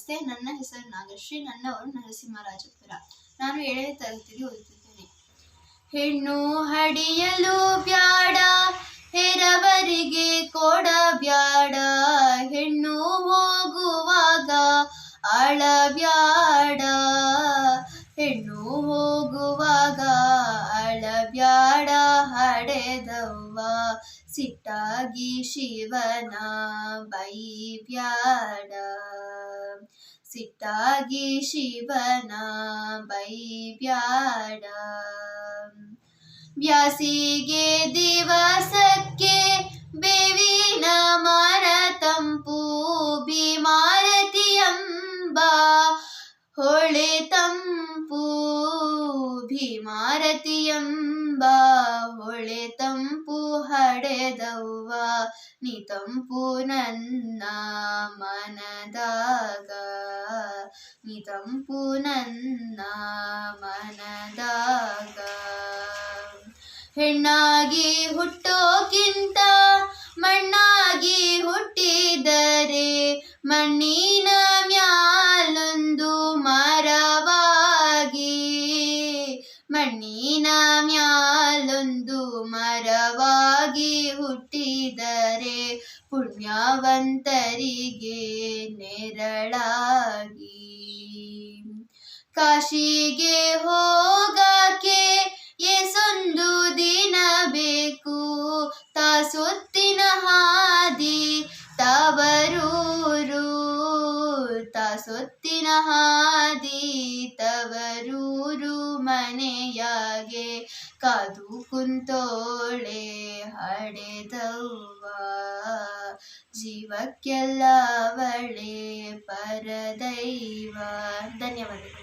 ನಮಸ್ತೆ, ನನ್ನ ಹೆಸರು ನಾಗಶ್ರೀ, ನನ್ನವರು ನರಸಿಂಹರಾಜಪುರ. ನಾನು ಏಳನೇ ತರಗತಿಯಲ್ಲಿ ಓದುತ್ತಿದ್ದೇನೆ. ಹೆಣ್ಣು ಹಡಿಯಲು ಬ್ಯಾಡ, ಹೆರವರಿಗೆ ಕೊಡ ಬ್ಯಾಡ. ಹೆಣ್ಣು ಹೋಗುವಾಗ ಅಳಬ್ಯಾಡ. ಹೆಣ್ಣು ಹೋಗುವಾಗ ಅಳಬ್ಯಾಡ, ಹಡೆದವ್ವ. ಸಿಟ್ಟಾಗಿ ಶಿವನ ಬೈಬ್ಯಾಡ. ಸಿಟ್ಟಾಗಿ ಶಿವನ ಬೈಬ್ಯಾಡ. ವ್ಯಾಸಿಗೆ ದಿವಸಕ್ಕೆ ಬೇವಿನ ಮರ ತಂಪು ಬಿಮಾರತಿ ಎಂಬ ಹೊಳೆ ತಂಪು ಭೀಮಾರತಿ ಎಂಬ ಹೊಳೆ ತಂಪು ಹಡೆದವ್ವ ನೀ ತಂಪು ನನ್ನ ತಂಪು ನನ್ನ ಮನದಾಗ ಹೆಣ್ಣಾಗಿ ಹುಟ್ಟೋಕ್ಕಿಂತ ಮಣ್ಣಾಗಿ ಹುಟ್ಟಿದರೆ ಮಣ್ಣಿನ ಮ್ಯಾಲೊಂದು ಮರವಾಗಿ, ಮಣ್ಣಿನ ಮ್ಯಾಲೊಂದು ಮರವಾಗಿ ಹುಟ್ಟಿದರೆ ಪುಣ್ಯವಂತರಿಗೆ ನೆರಳಾಗಿ ಕಾಶಿಗೆ ಹೋಗಕ್ಕೆ ಎಸೊಂದು ದಿನ ಬೇಕು. ತಾಸೊತ್ತಿನ ಹಾದಿ ತವರೂರು. ತಾಸೊತ್ತಿನ ಹಾದಿ ತವರೂರು ಮನೆಯಾಗೆ ಕಾದು ಕುಂತೋಳೆ ಹಡೆದವ್ವ. ಜೀವಕ್ಕೆಲ್ಲ ಅವಳೆ ಪರದೈವ. ಧನ್ಯವಾದಗಳು.